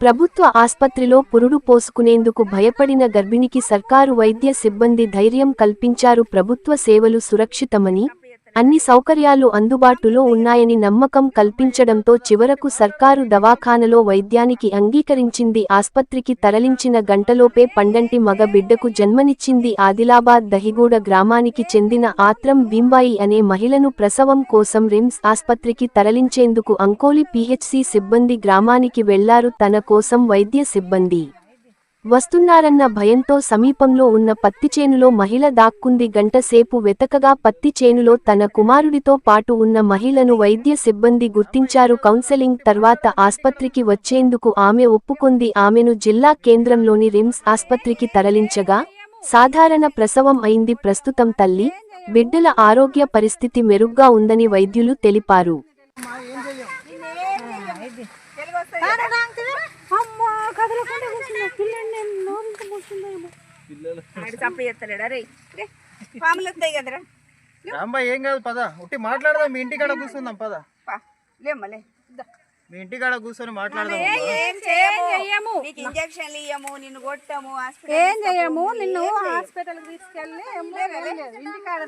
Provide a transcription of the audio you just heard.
ప్రభుత్వ ఆస్పత్రిలో పురుడు పోసుకునేందుకు భయపడిన గర్భిణికి సర్కారు వైద్య సిబ్బంది ధైర్యం కల్పించారు ప్రభుత్వ సేవలు సురక్షితమని అన్ని సౌకర్యాలు అందుబాటులో ఉన్నాయని నమ్మకం కల్పించడంతో చివరకు సర్కారు దవాఖానలో వైద్యానికి అంగీకరించింది. ఆస్పత్రికి తరలించిన గంటలోపే పండంటి మగ బిడ్డకు జన్మనిచ్చింది ఆదిలాబాద్ దహిగూడ గ్రామానికి చెందిన ఆత్రం భీంబాయి అనే మహిళను ప్రసవం కోసం రిమ్స్ ఆస్పత్రికి తరలించేందుకు అంకోలి పీహెచ్సి సిబ్బంది గ్రామానికి వెళ్ళారు. తన కోసం వైద్య సిబ్బంది వస్తున్నారన్న భయంతో సమీపంలో ఉన్న పత్తి చేనులో మహిళ దాక్కుంది గంట సేపు వెతకగా పత్తి చేనులో తన కుమారుడితో పాటు ఉన్న మహిళను వైద్య సిబ్బంది గుర్తించారు. కౌన్సెలింగ్ తర్వాత ఆస్పత్రికి వచ్చేందుకు ఆమె ఒప్పుకుంది. ఆమెను జిల్లా కేంద్రంలోని రిమ్స్ ఆస్పత్రికి తరలించగా సాధారణ ప్రసవం అయింది. ప్రస్తుతం తల్లి బిడ్డల ఆరోగ్య పరిస్థితి మెరుగ్గా ఉందని వైద్యులు తెలిపారు. కదలకుండా కూర్చున్నా పిల్లని నేను నోరింత కూర్చుందా ఆడు చప్ప చేస్తలేడా? రే రే పాములు వస్తాయి కదరా. రాంబా ఏం కాదు పద. ఉట్టి మాట్లాడదాం మీ ఇంటికాడ కూర్చుందాం పద. పా లేమ్మలే మీ ఇంటికాడ కూర్చొని మాట్లాడదాం ఏం చేయము? నీకు ఇంజక్షన్లు ఇయ్యము నిన్ను కొట్టము హాస్పిటల్ ఏం చెయ్యము? నిన్ను హాస్పిటల్కి తీసుకెళ్ళి. ఇంటికాడ